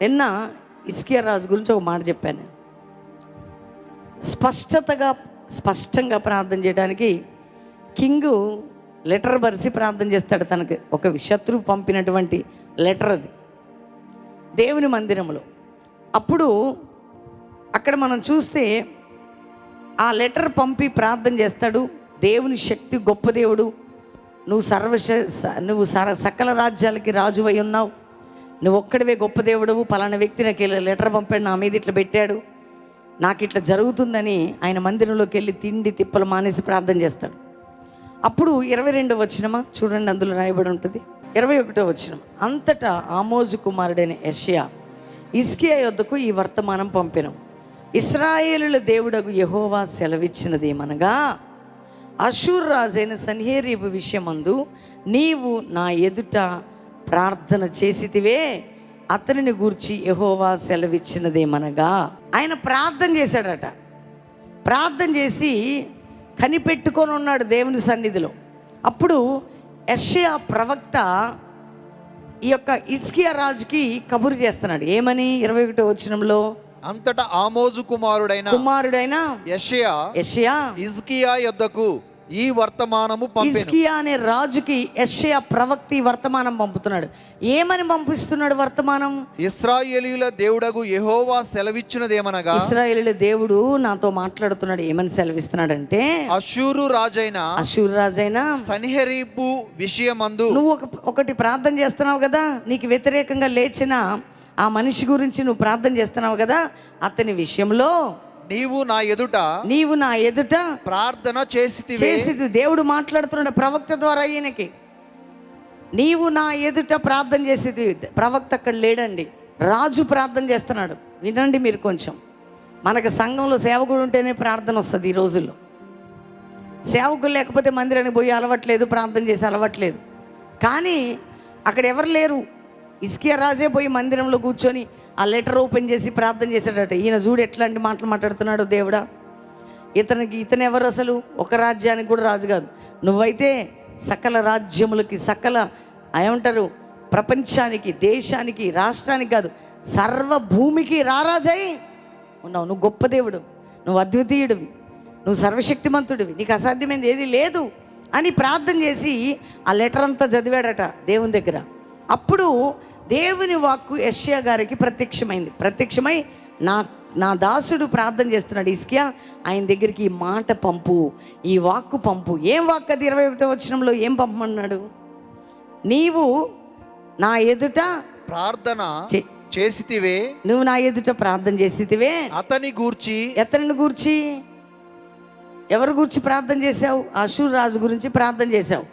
నిన్న ఇస్కియా రాజు గురించి ఒక మాట చెప్పాను. స్పష్టతగా స్పష్టంగా ప్రార్థన చేయడానికి కింగ్ లెటర్ బరిసి ప్రార్థన చేస్తాడు తనకి. ఒక శత్రువు పంపినటువంటి లెటర్ అది. దేవుని మందిరంలో అప్పుడు అక్కడ మనం చూస్తే ఆ లెటర్ పంపి ప్రార్థన చేస్తాడు. దేవుని శక్తి గొప్ప దేవుడు. నువ్వు సర్వశ నువ్వు సర సకల రాజ్యాలకి రాజువై ఉన్నావు. నువ్వు ఒక్కడివే గొప్ప దేవుడవు పలానా వ్యక్తి నాకు లెటర్ పంపాడు నా మీద ఇట్లా పెట్టాడు. నాకు ఇట్లా జరుగుతుందని ఆయన మందిరంలోకి వెళ్ళి తిండి తిప్పలు మానేసి ప్రార్థన చేస్తాడు. అప్పుడు ఇరవై రెండో వచ్చినమా చూడండి అందులో రాయబడి ఉంటుంది. ఇరవై ఒకటో వచ్చిన అంతటా ఆమోజు కుమారుడైన యషియా ఇస్కియా యొద్దకు ఈ వర్తమానం పంపినం. ఇస్రాయేలుల దేవుడకు యహోవా సెలవిచ్చినదేమనగా అషూర్ రాజైన సన్హేరీబు విషయమందు నీవు నా ఎదుట ప్రార్థన చేసితివే. అతనిని గూర్చి యహోవా సెలవిచ్చినదేమనగా ఆయన ప్రార్థన చేశాడట. ప్రార్థన చేసి కనిపెట్టుకొని ఉన్నాడు దేవుని సన్నిధిలో. అప్పుడు యెషయా ప్రవక్త ఈ యొక్క ఇస్కియా రాజుకి కబురు చేస్తున్నాడు. ఏమని? ఇరవై ఒకటో వచనంలో? అంతటా ఆమోజు కుమారుడైన కుమారుడైన యెషయా యెషయా ఇజ్కియా యొద్దకు ఈ వర్తమానము ఇస్కియా అనే రాజుకి యెషయా ప్రవక్త వర్తమానం పంపుతున్నాడు. ఏమని పంపిస్తున్నాడు వర్తమానం? ఇస్రాయేలీల దేవుడగు యెహోవా సెలవిచ్చినదేమనగా ఇస్రాయేలుల దేవుడు నాతో మాట్లాడుతున్నాడు. ఏమని సెలవిస్తున్నాడంటే అషూరు రాజైన అశూర్ రాజైనా సన్హెరీబు విషయమందు నువ్వు ఒక ఒకటి ప్రార్థన చేస్తున్నావు కదా నీకు వ్యతిరేకంగా లేచిన ఆ మనిషి గురించి నువ్వు ప్రార్థన చేస్తున్నావు కదా అతని విషయంలో నీవు నా ఎదుట నీవు నా ఎదుట ప్రార్థన చేసితివే. చేసి దేవుడు మాట్లాడుతున్నాడు ప్రవక్త ద్వారా ఈయనకి. నీవు నా ఎదుట ప్రార్థన చేసేది ప్రవక్త అక్కడ లేడండి. రాజు ప్రార్థన చేస్తున్నాడు. వినండి మీరు కొంచెం. మనకు సంఘంలో సేవకుడు ఉంటేనే ప్రార్థన వస్తుంది ఈ రోజుల్లో. సేవకులు లేకపోతే మందిరానికి పోయి అలవట్లేదు ప్రార్థన చేసి అలవట్లేదు. కానీ అక్కడ ఎవరు లేరు. ఇస్కియా రాజే పోయి మందిరంలో కూర్చొని ఆ లెటర్ ఓపెన్ చేసి ప్రార్థన చేశాడట. ఈయన చూడు ఎట్లాంటి మాటలు మాట్లాడుతున్నాడు దేవుడా. ఇతనికి ఇతను ఎవరు అసలు? ఒక రాజ్యానికి కూడా రాజు కాదు. నువ్వైతే సకల రాజ్యములకి సకల ఏమంటారు ప్రపంచానికి దేశానికి రాష్ట్రానికి కాదు సర్వ భూమికి రారాజై ఉన్నావు. నువ్వు గొప్ప దేవుడు. నువ్వు అద్వితీయుడివి. నువ్వు సర్వశక్తిమంతుడివి. నీకు అసాధ్యమైనది ఏది లేదు అని ప్రార్థన చేసి ఆ లెటర్ అంతా చదివాడట దేవుని దగ్గర. అప్పుడు దేవుని వాక్కు యష్యా గారికి ప్రత్యక్షమైంది. ప్రత్యక్షమై నా నా దాసుడు ప్రార్థన చేస్తున్నాడు ఇస్కియా ఆయన దగ్గరికి ఈ మాట పంపు ఈ వాక్కు పంపు. ఏం వాక్ అది? ఇరవై ఒకటో వచనంలో ఏం పంపమన్నాడు? నీవు నా ఎదుట ప్రార్థన చేసితివే. నువ్వు నా ఎదుట ప్రార్థన చేసితివే. అతని గూర్చి ఎతనిని గూర్చి? ఎవరి గురించి ప్రార్థన చేశావు? అశూర్ రాజు గురించి ప్రార్థన చేశావు.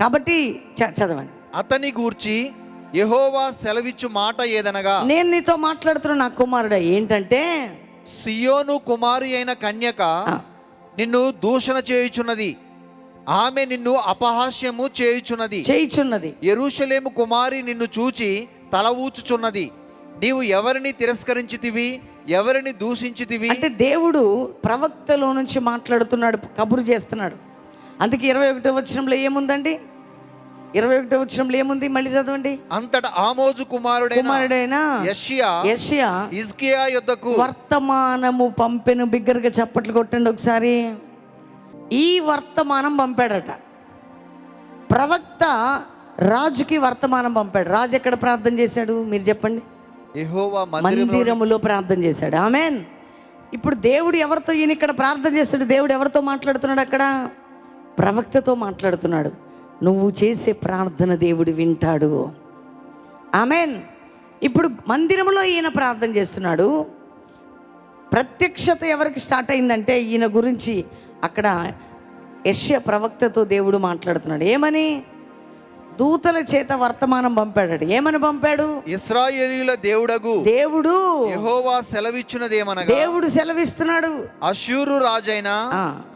కాబట్టి చదవండి. అతని గూర్చి యెహోవా సెలవిచ్చు మాట ఏదనగా? నేను నీతో మాట్లాడుతున్న నా కుమారుడు ఏంటంటే? సియోను కుమారి అయిన కన్యక నిన్ను దూషణ చేయుచున్నది. ఆమె నిన్ను అపహాస్యము చేయుచున్నది. చేయిచున్నది. ఎరుషలేము కుమారి నిన్ను చూచి తల ఊచుచున్నది. నీవు ఎవరిని తిరస్కరించితివి? ఎవరిని దూషించితివి? అంటే దేవుడు ప్రవక్తలో నుంచి మాట్లాడుతున్నాడు కబురు చేస్తున్నాడు. అందుకే ఇరవై ఒకటో వచనంలో ఏముందండి? ఇరవై ఒకటో వచనంలో ఏముంది? మళ్ళీ చదవండి. అంతట ఆమోజు కుమారుడైన కుమారుడైన యెషయా యెషయా ఇజ్కియా యొద్దకు వర్తమానము పంపెను బిగ్గరగా చప్పట్లు కొట్టండి ఒకసారి. ఈ వర్తమానం పంపాడట. ప్రవక్త రాజుకి వర్తమానం పంపాడు. రాజు ఎక్కడ ప్రార్థన చేశాడు? మీరు చెప్పండి. మందిరములో ప్రార్థన చేశాడు. ఆమెన్. ఇప్పుడు దేవుడు ఎవరితో ఈయన ఇక్కడ ప్రార్థన చేస్తాడు? దేవుడు ఎవరితో మాట్లాడుతున్నాడు అక్కడ? ప్రవక్తతో మాట్లాడుతున్నాడు. నువ్వు చేసే ప్రార్థన దేవుడు వింటాడు. ఆమెన్. ఇప్పుడు మందిరంలో ఈయన ప్రార్థన చేస్తున్నాడు. ప్రత్యక్షత ఎవరికి స్టార్ట్ అయిందంటే ఈయన గురించి అక్కడ యశ్య ప్రవక్తతో దేవుడు మాట్లాడుతున్నాడు. ఏమని? దూతల చేత వర్తమానం పంపాడు ఏమని పంపాడు? ఇస్రాయేలీల దేవుడగు. దేవుడు. యెహోవా సెలవిచ్చున్నదేమనగా దేవుడు సెలవిస్తున్నాడు. అష్యూరు రాజైన.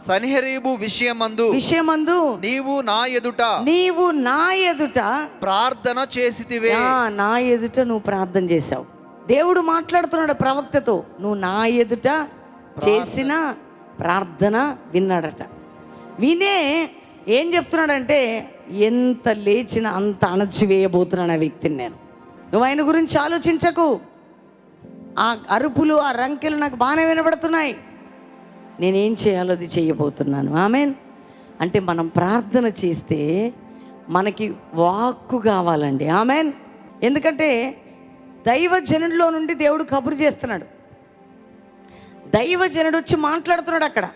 సన్హెరీబు విషయమందు విషయమందు నీవు నా ఎదుట నీవు నా ఎదుట ప్రార్థన చేసితివే. నా ఎదుట నువ్వు ప్రార్థన చేశావు. దేవుడు మాట్లాడుతున్నాడు ప్రవక్తతో. నువ్వు నా ఎదుట చేసిన ప్రార్థన విన్నాడట. వినే ఏం చెప్తున్నాడంటే ఎంత లేచిన అంత అణచివేయబోతున్నాను ఆ వ్యక్తిని నేను. నువ్వు ఆయన గురించి ఆలోచించకు. ఆ అరుపులు ఆ రంకెలు నాకు బాగానే వినబడుతున్నాయి. నేనేం చేయాలో అది చేయబోతున్నాను. ఆమెన్. అంటే మనం ప్రార్థన చేస్తే మనకి వాక్కు కావాలండి. ఆమెన్. ఎందుకంటే దైవజనుల్లో నుండి దేవుడు కబురు చేస్తున్నాడు. దైవజనుడు వచ్చి మాట్లాడుతున్నాడు అక్కడ.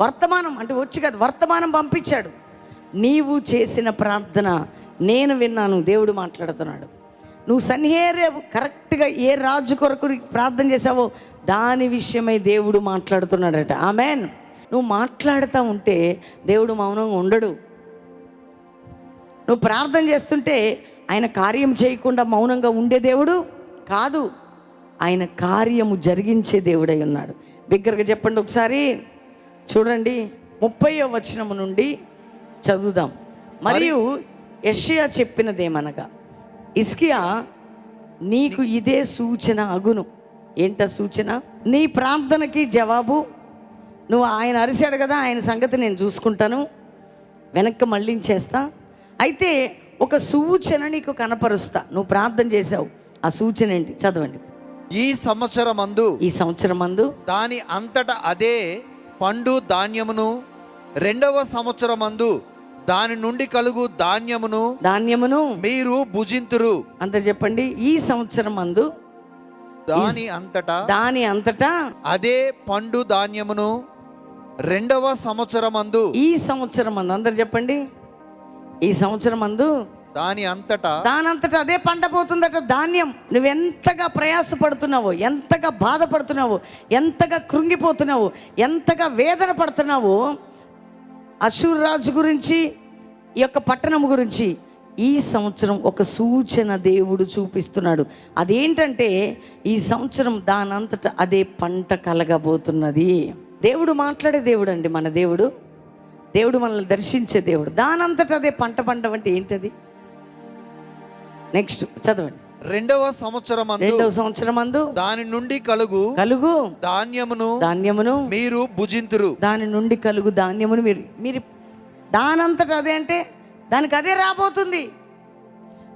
వర్తమానం అంటే వచ్చి కాదు వర్తమానం పంపించాడు. నీవు చేసిన ప్రార్థన నేను విన్నాను దేవుడు మాట్లాడుతున్నాడు. నువ్వు సన్హేరే కరెక్ట్గా ఏ రాజు కొరకు ప్రార్థన చేసావో దాని విషయమై దేవుడు మాట్లాడుతున్నాడట. ఆమెన్. నువ్వు మాట్లాడుతూ ఉంటే దేవుడు మౌనంగా ఉండడు. నువ్వు ప్రార్థన చేస్తుంటే ఆయన కార్యం చేయకుండా మౌనంగా ఉండే దేవుడు కాదు. ఆయన కార్యము జరిగించే దేవుడై ఉన్నాడు. బిగ్గరగా చెప్పండి ఒకసారి. చూడండి ముప్పయో వచనము నుండి చదువుదాం. మరియు యెషయా చెప్పినదేమనగా ఇస్కియా నీకు ఇదే సూచన అగును. ఏంట సూచన? నీ ప్రార్థనకి జవాబు. నువ్వు ఆయన అరిశాడు కదా ఆయన సంగతి నేను చూసుకుంటాను. వెనక్కి మళ్ళించేస్తా. అయితే ఒక సూచన నీకు కనపరుస్తా. నువ్వు ప్రార్థన చేసావు ఆ సూచన ఏంటి? చదవండి. ఈ సంవత్సరమందు ఈ సంవత్సరం మందు దాని అంతట అదే పండు ధాన్యమును రెండవ సంవత్సరమందు దాని నుండి కలుగు ధాన్యమును ధాన్యమును మీరు భుజింతురు. అంత చెప్పండి ఈ సంవత్సరం మందు దాని అంతటా దాని అంతటా అదే పండు ధాన్యమును రెండవ సంవత్సరమందు ఈ సంవత్సరం మందు అందరు చెప్పండి ఈ సంవత్సరం మందు దాని అంతటా దానంతటా అదే పంట పోతుందట ధాన్యం. నువ్వు ఎంతగా ప్రయాసపడుతున్నావో ఎంతగా బాధపడుతున్నావో ఎంతగా కృంగిపోతున్నావో ఎంతగా వేదన పడుతున్నావో అశూర్ రాజు గురించి ఈ యొక్క పట్టణం గురించి ఈ సంవత్సరం ఒక సూచన దేవుడు చూపిస్తున్నాడు. అదేంటంటే ఈ సంవత్సరం దానంతట అదే పంట కలగబోతున్నది. దేవుడు మాట్లాడే దేవుడు అండి మన దేవుడు. దేవుడు మనల్ని దర్శించే దేవుడు. దానంతట అదే పంట పంట అంటే ఏంటది? నెక్స్ట్ చదవండి. రెండవ సంవత్సరమందు రెండవ సంవత్సరం అందు దాని నుండి కలుగు కలుగు ధాన్యమును ధాన్యమును మీరు భుజింతురు. దాని నుండి కలుగు ధాన్యమును మీరు మీరు దానంతట అదే అంటే దానికి అదే రాబోతుంది.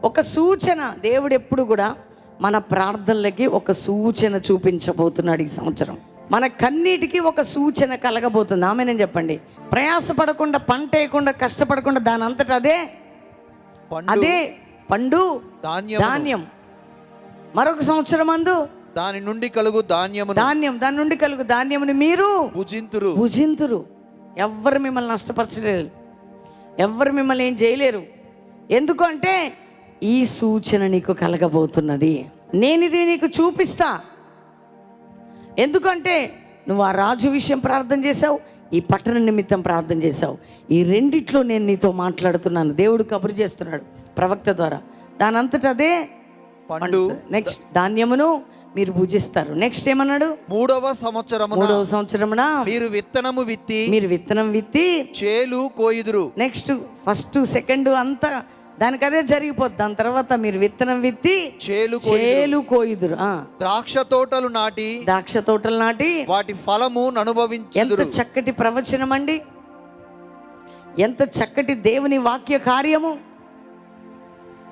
ఒక సూచన దేవుడు ఎప్పుడు కూడా మన ప్రార్థనలకి ఒక సూచన చూపించబోతున్నాడు ఈ సంవత్సరం. మన కన్నీటికి ఒక సూచన కలగబోతుంది. ఆమె నేను చెప్పండి. ప్రయాసపడకుండా పంట వేయకుండా కష్టపడకుండా దాని అంతట అదే అదే పండు ధాన్యం. మరొక సంవత్సరం అందు దాని నుండి కలుగు ధాన్యమును. ధాన్యం దాని నుండి కలుగు ధాన్యముని మీరు భుజింతురు. భుజింతురు. ఎవ్వరు మిమ్మల్ని నష్టపరచలేరు. ఎవ్వరు మిమ్మల్ని ఏం చేయలేరు. ఎందుకు అంటే ఈ సూచన నీకు కలగబోతున్నది. నేను ఇది నీకు చూపిస్తా. ఎందుకంటే నువ్వు ఆ రాజు విషయం ప్రార్థన చేశావు ఈ పట్టణ నిమిత్తం ప్రార్థన చేశావు. ఈ రెండిట్లో నేను నీతో మాట్లాడుతున్నాను. దేవుడు కబురు చేస్తున్నాడు ప్రవక్త ద్వారా. దాని అంతటా అదే పండు. నెక్స్ట్ ధాన్యమును మీరు భుజిస్తారు. నెక్స్ట్ ఏమన్నాడు? మూడవ సంవత్సరమున మూడవ సంవత్సరమున మీరు విత్తనము విత్తి మీరు విత్తనం విత్తి చేలు కోయుదురు. నెక్స్ట్ ఫస్ట్ సెకండ్ అంతా దానికి అదే జరిగిపోద్ది. దాని తర్వాత మీరు విత్తనం విత్తి చేలు చేలు కోయుదురు. ద్రాక్ష తోటలు నాటి ద్రాక్ష తోటలు నాటి వాటి ఫలము ఎంత అనుభవించుదురు చక్కటి ప్రవచనం అండి ఎంత చక్కటి దేవుని వాక్య కార్యము.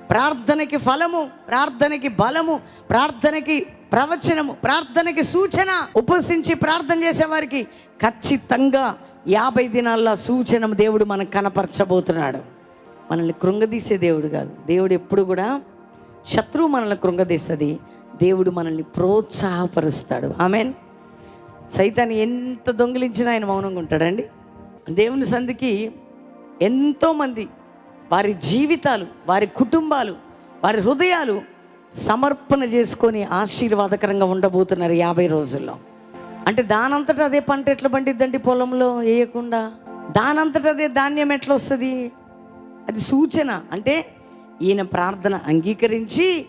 ప్రార్థనకి ఫలము ప్రార్థనకి బలము ప్రార్థనకి ప్రవచనము ప్రార్థనకి సూచన. ఉపసించి ప్రార్థన చేసేవారికి ఖచ్చితంగా యాభై దినాల్లో సూచన దేవుడు మనకు కనపరచబోతున్నాడు. మనల్ని కృంగదీసే దేవుడు కాదు. దేవుడు ఎప్పుడు కూడా శత్రువు మనల్ని కృంగదీస్తుంది. దేవుడు మనల్ని ప్రోత్సాహపరుస్తాడు. ఆమెన్. సైతాన్ని ఎంత దొంగిలించినా ఆయన మౌనంగా ఉంటాడండి. దేవుని సంధికి ఎంతోమంది వారి జీవితాలు వారి కుటుంబాలు వారి హృదయాలు సమర్పణ చేసుకొని ఆశీర్వాదకరంగా ఉండబోతున్నారు యాభై రోజుల్లో. అంటే దానంతట అదే పంట ఎట్లా పండిద్దండి పొలంలో వేయకుండా? దానంతట అదే ధాన్యం ఎట్లా వస్తుంది? అది సూచన. అంటే ఈయన ప్రార్థన అంగీకరించి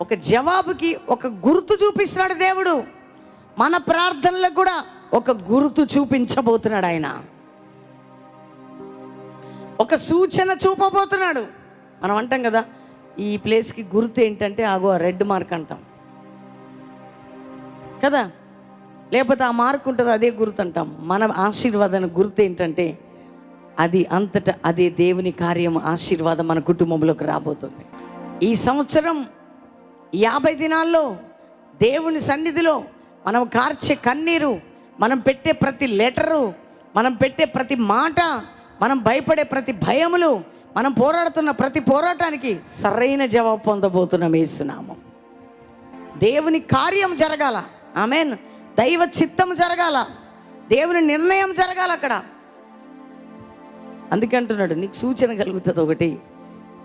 ఒక జవాబుకి ఒక గుర్తు చూపిస్తున్నాడు దేవుడు. మన ప్రార్థనలకు కూడా ఒక గుర్తు చూపించబోతున్నాడు ఆయన. ఒక సూచన చూపబోతున్నాడు. మనం అంటాం కదా ఈ ప్లేస్కి గుర్తు ఏంటంటే ఆగో రెడ్ మార్క్ అంటాం. కదా? లేకపోతే ఆ మార్క్ ఉంటుంది అదే గుర్తు అంటాం. మన ఆశీర్వాదానికి గుర్తు ఏంటంటే అది అంతటా అదే దేవుని కార్యం ఆశీర్వాదం మన కుటుంబంలోకి రాబోతుంది. ఈ సంవత్సరం యాభై దినాల్లో దేవుని సన్నిధిలో మనం కార్చే కన్నీరు మనం పెట్టే ప్రతి లెటరు మనం పెట్టే ప్రతి మాట మనం భయపడే ప్రతి భయములు మనం పోరాడుతున్న ప్రతి పోరాటానికి సరైన జవాబు పొందబోతున్నాం వేస్తున్నాము దేవుని కార్యం జరగాల. ఆమెన్. దైవ చిత్తం జరగాల. దేవుని నిర్ణయం జరగాల అక్కడ. అందుకే అంటున్నాడు నీకు సూచన కలుగుతుంది ఒకటి.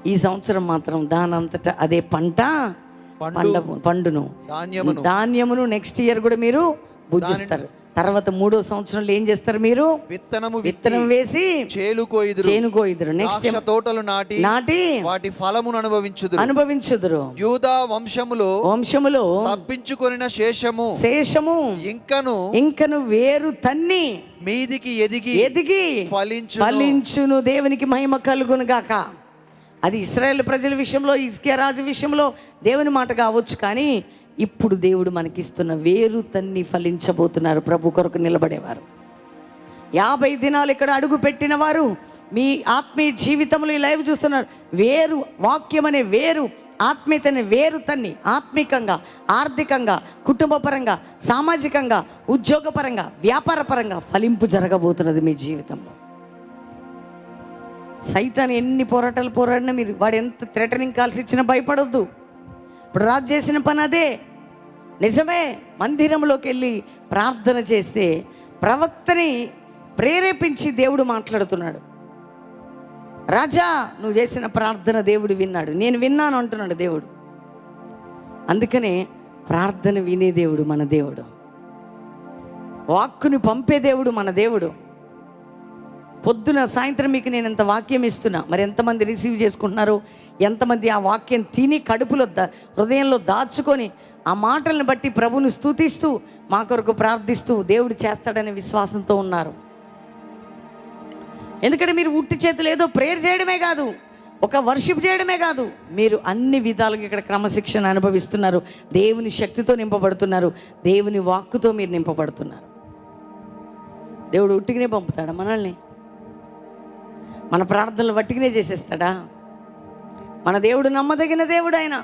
ఈ సంవత్సరం మాత్రం దానంతటా అదే పంట పండు. పండ పండును. ధాన్యమును. ధాన్యమును నెక్స్ట్ ఇయర్ కూడా మీరు భుజిస్తారు. తర్వాత మూడో సంవత్సరంలో ఏం చేస్తారు మీరు? విత్తనము విత్తనం విత్తి వేసి చేలు కోయిదురు చేనుకోయిదురు నెక్స్ట్ ద్రాక్ష తోటలు నాటి నాటి వాటి ఫలమును అనుభవించుదురు. అనుభవించుదురు. యూదా వంశములో వంశములో తప్పించుకొనిన శేషము శేషము ఇంకను ఇంకను వేరు తన్ని మీదికి ఎదిగి ఎదిగి ఫలించు ఫలించును. దేవునికి మహిమ కలుగును గాక. అది ఇస్రాయేల్ ప్రజల విషయంలో ఇస్కే రాజు విషయంలో దేవుని మాట కావచ్చు కానీ ఇప్పుడు దేవుడు మనకిస్తున్న వేరు తన్ని ఫలించబోతున్నారు. ప్రభు కొరకు నిలబడేవారు. యాభై దినాలు ఇక్కడ అడుగు పెట్టిన వారు మీ ఆత్మీయ జీవితంలో ఈ లైవ్ చూస్తున్నారు. వేరు వాక్యం అనే వేరు ఆత్మీయతని వేరు తన్ని ఆత్మికంగా ఆర్థికంగా కుటుంబపరంగా సామాజికంగా ఉద్యోగపరంగా వ్యాపారపరంగా ఫలింపు జరగబోతున్నది మీ జీవితంలో. సైతాన్ని ఎన్ని పోరాటాలు పోరాడినా మీరు వాడు ఎంత థ్రెటనింగ్ కాల్సి ఇచ్చినా భయపడొద్దు. ఇప్పుడు రాజు చేసిన పని అదే. నిజమే మందిరంలోకి వెళ్ళి ప్రార్థన చేస్తే ప్రవక్తని ప్రేరేపించి దేవుడు మాట్లాడుతున్నాడు. రాజా నువ్వు చేసిన ప్రార్థన దేవుడు విన్నాడు. నేను విన్నాను అంటున్నాడు దేవుడు. అందుకనే ప్రార్థన వినే దేవుడు మన దేవుడు. వాక్కుని పంపే దేవుడు మన దేవుడు. పొద్దున సాయంత్రం మీకు నేను ఇంత వాక్యం ఇస్తున్నా. మరి ఎంతమంది రిసీవ్ చేసుకుంటున్నారు? ఎంతమంది ఆ వాక్యం తిని కడుపులో దా హృదయంలో దాచుకొని ఆ మాటలను బట్టి ప్రభుని స్తుతిస్తూ మా కొరకు ప్రార్థిస్తూ దేవుడు చేస్తాడనే విశ్వాసంతో ఉన్నారు. ఎందుకంటే మీరు ఉట్టి చేతులు ఏదో ప్రేయర్ చేయడమే కాదు ఒక వర్షిప్ చేయడమే కాదు మీరు అన్ని విధాలుగా ఇక్కడ క్రమశిక్షణ అనుభవిస్తున్నారు. దేవుని శక్తితో నింపబడుతున్నారు. దేవుని వాక్కుతో మీరు నింపబడుతున్నారు. దేవుడు ఉట్టిగానే పంపుతాడా మనల్ని? మన ప్రార్థనలు వట్టిగానే చేసేస్తాడా? మన దేవుడు నమ్మదగిన దేవుడు ఆయన.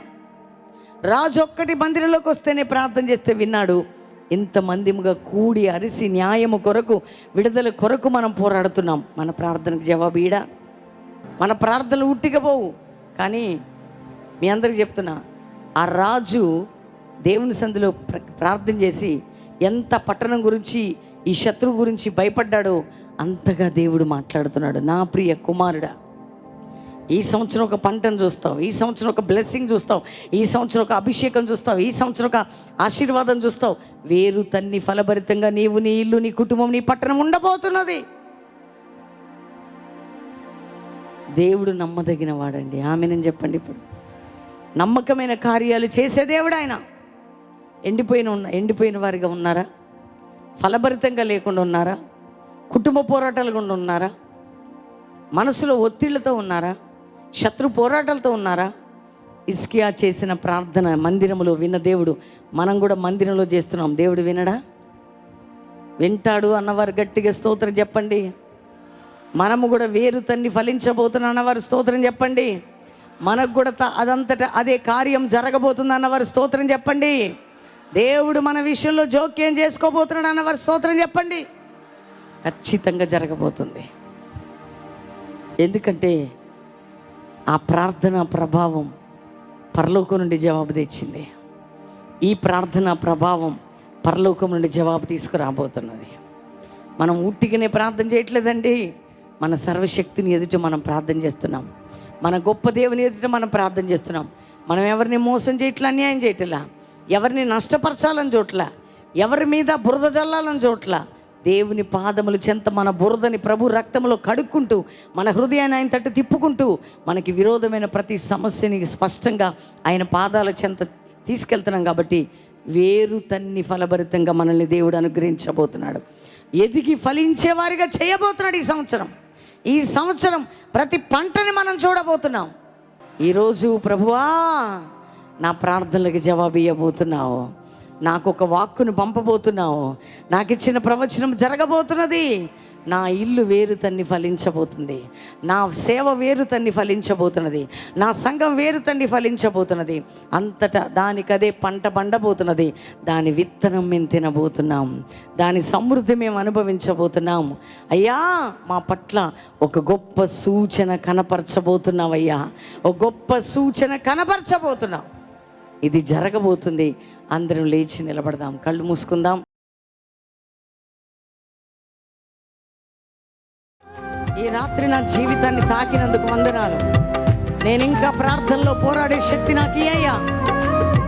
రాజు ఒక్కటి మందిరంలోకి వస్తేనే ప్రార్థన చేస్తే విన్నాడు. ఇంతమందిముగా కూడి అరిసి న్యాయము కొరకు విడుదల కొరకు మనం పోరాడుతున్నాం. మన ప్రార్థనకు జవాబు ఈడా మన ప్రార్థనలు ఉట్టికపోవు కానీ మీ అందరికి చెప్తున్నా ఆ రాజు దేవుని సంధిలో ప్ర- ప్రార్థన చేసి ఎంత పట్టణం గురించి ఈ శత్రువు గురించి భయపడ్డాడో. అంతగా దేవుడు మాట్లాడుతున్నాడు. నా ప్రియ కుమారుడా ఈ సంవత్సరం ఒక పంటను చూస్తావు. ఈ సంవత్సరం ఒక బ్లెస్సింగ్ చూస్తావు. ఈ సంవత్సరం ఒక అభిషేకం చూస్తావు. ఈ సంవత్సరం ఒక ఆశీర్వాదం చూస్తావు. వేరు తన్ని ఫలభరితంగా నీవు నీ ఇల్లు నీ కుటుంబం నీ పట్టణం ఉండబోతున్నది. దేవుడు నమ్మదగిన వాడండి. ఆమెనని చెప్పండి ఇప్పుడు. నమ్మకమైన కార్యాలు చేసే దేవుడు ఆయన. ఎండిపోయిన ఉన్న ఎండిపోయిన వారిగా ఉన్నారా? ఫలభరితంగా లేకుండా ఉన్నారా? కుటుంబ పోరాటాలు గుండా ఉన్నారా? మనసులో ఒత్తిళ్ళతో ఉన్నారా? శత్రు పోరాటాలతో ఉన్నారా? ఇస్కియా చేసిన ప్రార్థన మందిరంలో విన్న దేవుడు మనం కూడా మందిరంలో చేస్తున్నాం. దేవుడు వినడా? వింటాడు అన్నవారు గట్టిగా స్తోత్రం చెప్పండి. మనము కూడా వేరు తన్ని ఫలించబోతున్న అన్నవారు స్తోత్రం చెప్పండి. మనకు కూడా త- అదంతటా అదే కార్యం జరగబోతుంది అన్నవారు స్తోత్రం చెప్పండి. దేవుడు మన విషయంలో జోక్యం చేసుకోబోతున్నాడు అన్న వారి స్తోత్రం చెప్పండి. ఖచ్చితంగా జరగబోతుంది. ఎందుకంటే ఆ ప్రార్థన ప్రభావం పరలోకం నుండి జవాబు తెచ్చింది. ఈ ప్రార్థన ప్రభావం పరలోకం నుండి జవాబు తీసుకురాబోతున్నది. మనం ఉట్టిగానే ప్రార్థన చేయట్లేదండి. మన సర్వశక్తిని ఎదుట మనం ప్రార్థన చేస్తున్నాం. మన గొప్ప దేవుని ఎదుట మనం ప్రార్థన చేస్తున్నాం. మనం ఎవరిని మోసం చేయట్లా అన్యాయం చేయట్లా? ఎవరిని నష్టపరచాలని చోట్ల ఎవరి మీద బురద జల్లాలని చోట్ల దేవుని పాదములు చెంత మన బురదని ప్రభు రక్తంలో కడుక్కుంటూ మన హృదయాన్ని ఆయన తట్టు తిప్పుకుంటూ మనకి విరోధమైన ప్రతి సమస్యని స్పష్టంగా ఆయన పాదాల చెంత తీసుకెళ్తున్నాం కాబట్టి వేరు తన్ని ఫలభరితంగా మనల్ని దేవుడు అనుగ్రహించబోతున్నాడు. ఎదిగి ఫలించేవారిగా చేయబోతున్నాడు ఈ సంవత్సరం. ఈ సంవత్సరం ప్రతి పంటని మనం చూడబోతున్నాం. ఈరోజు ప్రభువా నా ప్రార్థనలకు జవాబు ఇవ్వబోతున్నావు నాకు ఒక వాక్కును పంపబోతున్నావు. నాకు ఇచ్చిన ప్రవచనం జరగబోతున్నది. నా ఇల్లు వేరు తన్ని ఫలించబోతుంది. నా సేవ వేరు తన్ని ఫలించబోతున్నది. నా సంఘం వేరు తన్ని ఫలించబోతున్నది. అంతటా దానికదే పంట పండబోతున్నది. దాని విత్తనం మేము తినబోతున్నాం. దాని సమృద్ధి మేము అనుభవించబోతున్నాం. అయ్యా మా పట్ల ఒక గొప్ప సూచన కనపరచబోతున్నావయ్యా. ఒక గొప్ప సూచన కనపరచబోతున్నాం. ఇది జరగబోతుంది. అందరం లేచి నిలబడదాం. కళ్ళు మూసుకుందాం. ఈ రాత్రి నా జీవితాన్ని తాకినందుకు వందనాలు. నేను ఇంకా ప్రార్థనలో పోరాడే శక్తి నాకు ఇయ్యా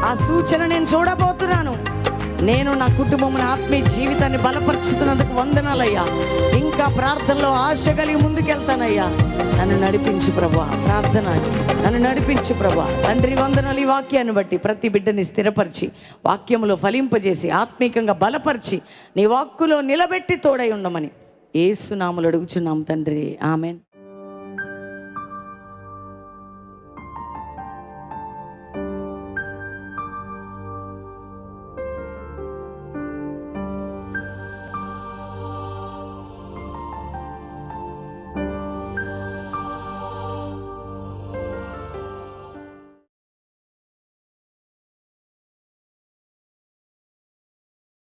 ఆ సూచన నేను చూడబోతున్నాను. నేను నా కుటుంబం ఆత్మీయ జీవితాన్ని బలపరుచుతున్నందుకు వందనాలయ్యా. ఇంకా ప్రార్థనలో ఆశ కలిగి ముందుకెళ్తానయ్యా. నన్ను నడిపించు ప్రభా ప్రార్థన నన్ను నడిపించు ప్రభా. తండ్రి వందనాలు ఈ వాక్యాన్ని బట్టి ప్రతి బిడ్డని స్థిరపరిచి వాక్యములో ఫలింపజేసి ఆత్మీకంగా బలపరిచి నీ వాక్కులో నిలబెట్టి తోడై ఉండమని. ఏసునాములు అడుగుచున్నాం తండ్రి. ఆమెన్.